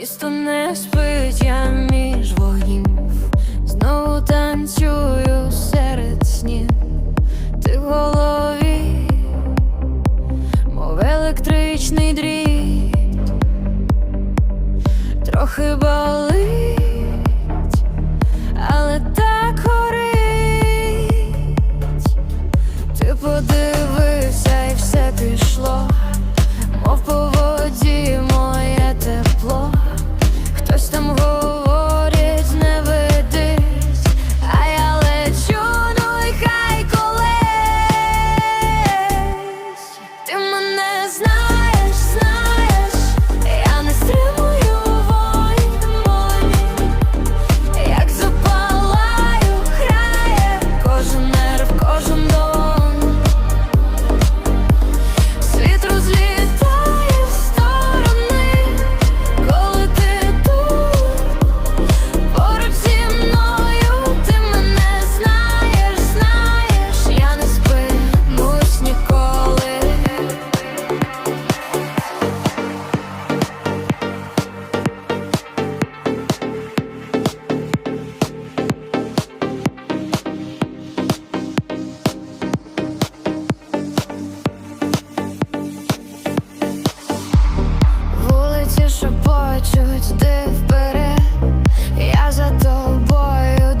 Місто не спить я між вогнів, знову танцюю серед снів, ти в голові, мов електричний дріт, трохи болить. що почуть, ти вперед, я за тобою.